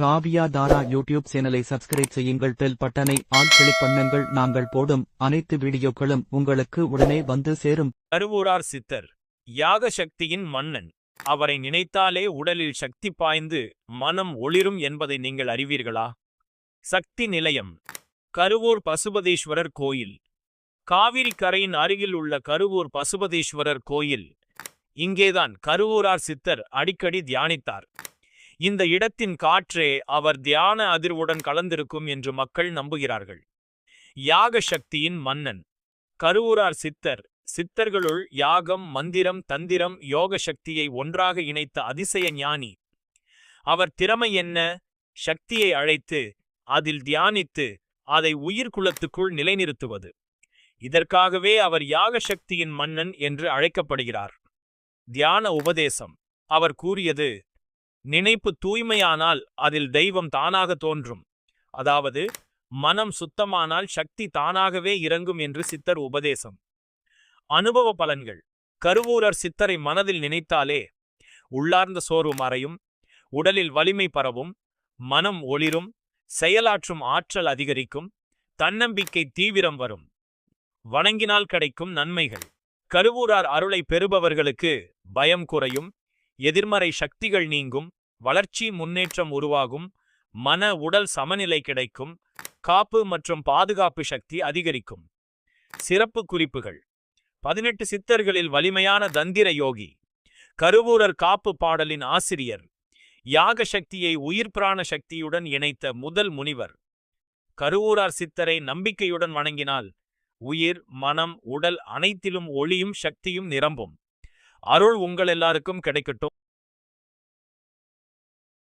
Kavya Thara YouTube சேனலை subscribe செய்யுங்கள். Bell பட்டனை ஆல் கிளிக் பண்ணுங்கள். நாங்கள் போடும் அனைத்து வீடியோக்களும் உங்களுக்கு உடனே வந்து சேரும். கருவூரார் சித்தர் யாக சக்தியின் மன்னன். அவரை நினைத்தாலே உடலில் சக்தி பாய்ந்து மனம் ஒளிரும் என்பதை நீங்கள் அறிவீர்களா? சக்தி நிலையம் கருவூர் பசுபதீஸ்வரர் கோயில். காவிரி கரையின் அருகில் உள்ள கருவூர் பசுபதீஸ்வரர் கோயில். இங்கேதான் கருவூரார் சித்தர் அடிக்கடி தியானித்தார். இந்த இடத்தின் காற்றே அவர் தியான அதிர்வுடன் கலந்திருக்கும் என்று மக்கள் நம்புகிறார்கள். யாக சக்தியின் மன்னன் கருவூரார் சித்தர் சித்தர்களுள் யாகம் மந்திரம் தந்திரம் யோக சக்தியை ஒன்றாக இணைத்த அதிசய ஞானி. அவர் திறமை என்ன? சக்தியை அழைத்து அதில் தியானித்து அதை உயிர்குலத்துக்குள் நிலைநிறுத்துவது. இதற்காகவே அவர் யாக சக்தியின் மன்னன் என்று அழைக்கப்படுகிறார். தியான உபதேசம். அவர் கூறியது நினைப்பு தூய்மையானால் அதில் தெய்வம் தானாக தோன்றும். அதாவது மனம் சுத்தமானால் சக்தி தானாகவே இறங்கும் என்று சித்தர் உபதேசம். அனுபவ பலன்கள். கருவூரர் சித்தரை மனதில் நினைத்தாலே உள்ளார்ந்த சோர்வு மறையும் உடலில் வலிமை பரவும் மனம் ஒளிரும் செயலாற்றும் ஆற்றல் அதிகரிக்கும் தன்னம்பிக்கை தீவிரம் வரும். வணங்கினால் கிடைக்கும் நன்மைகள். கருவூரார் அருளை பெறுபவர்களுக்கு பயம் குறையும் எதிர்மறை சக்திகள் நீங்கும் வளர்ச்சி முன்னேற்றம் உருவாகும் மன உடல் சமநிலை கிடைக்கும் காப்பு மற்றும் பாதுகாப்பு சக்தி அதிகரிக்கும். சிறப்பு குறிப்புகள். பதினெட்டு சித்தர்களில் வலிமையான தந்திர யோகி கருவூரர் காப்பு பாடலின் ஆசிரியர் யாக சக்தியை உயிர் பிராண சக்தியுடன் இணைத்த முதல் முனிவர். கருவூரார் சித்தரை நம்பிக்கையுடன் வணங்கினால் உயிர் மனம் உடல் அனைத்திலும் ஒளியும் சக்தியும் நிரம்பும். அருள் உங்கள் எல்லாருக்கும் கிடைக்கட்டும்.